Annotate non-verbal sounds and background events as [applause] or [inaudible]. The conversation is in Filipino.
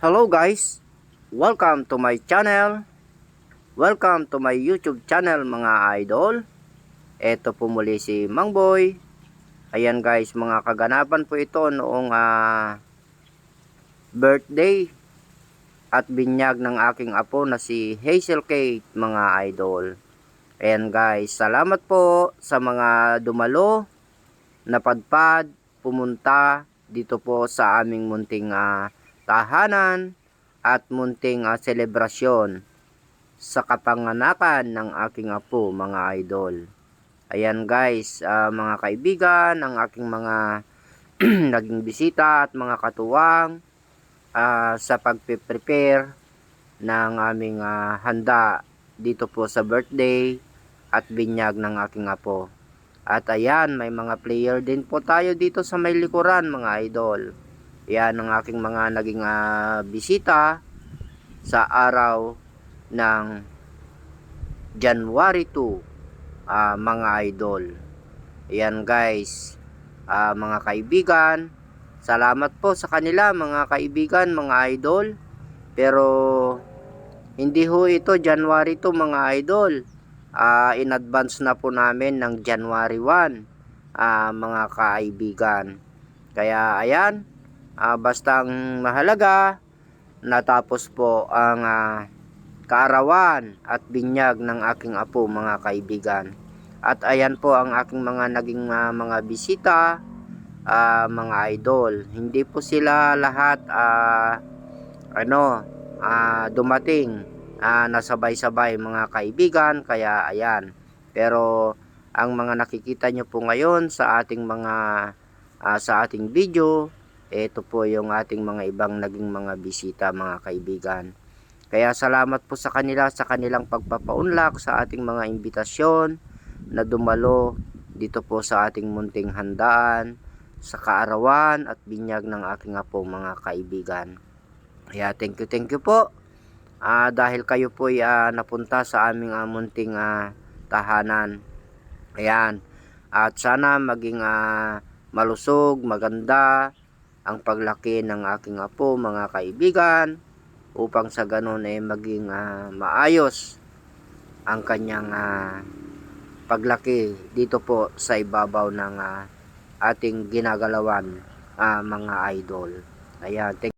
Hello guys, welcome to my channel. Welcome to my YouTube channel mga idol. Ito po muli si Mang Boy. Ayan guys, mga kaganapan po ito noong ah, birthday at binyag ng aking apo na si Hazel Kate mga idol. Ayan guys, salamat po sa mga dumalo, napadpad, pumunta dito po sa aming munting ah, tahanan at munting ah, selebrasyon sa kapanganakan ng aking apo mga idol. Ayan guys, ah, mga kaibigan, ang aking mga [clears throat] naging bisita at mga katuwang ah, sa pagpe-prepare ng aming ah, handa dito po sa birthday at binyag ng aking apo. At ayan, may mga player din po tayo dito sa may likuran mga idol. Yan ang aking mga naging ah, bisita sa araw ng January 2 ah, mga idol. Yan guys, ah, mga kaibigan, salamat po sa kanila mga kaibigan, mga idol. Pero hindi ho ito January 2 mga idol. Ah, in advance na po namin ng January 1 ah, mga kaibigan. Kaya ayan, ah, basta ang mahalaga natapos po ang ah, kaarawan at binyag ng aking apo mga kaibigan. At ayan po ang aking mga naging ah, mga bisita, ah, mga idol. Hindi po sila lahat ah, ano, ah, dumating ah, nasabay-sabay mga kaibigan, kaya ayan. Pero ang mga nakikita nyo po ngayon sa ating mga ah, sa ating video, ito po yung ating mga ibang naging mga bisita mga kaibigan. Kaya salamat po sa kanila sa kanilang pagpapaunlak sa ating mga imbitasyon na dumalo dito po sa ating munting handaan sa kaarawan at binyag ng aking apo mga kaibigan. Kaya thank you, thank you po. Ah, dahil kayo po ay ah, napunta sa aming ah, munting ah, tahanan. Ayan. At sana maging ah, malusog, maganda ang paglaki ng aking apo mga kaibigan upang sa ganun ay maging ah, maayos ang kanyang ah, paglaki dito po sa ibabaw ng ah, ating ginagalawan ah, mga idol. Ayan, thank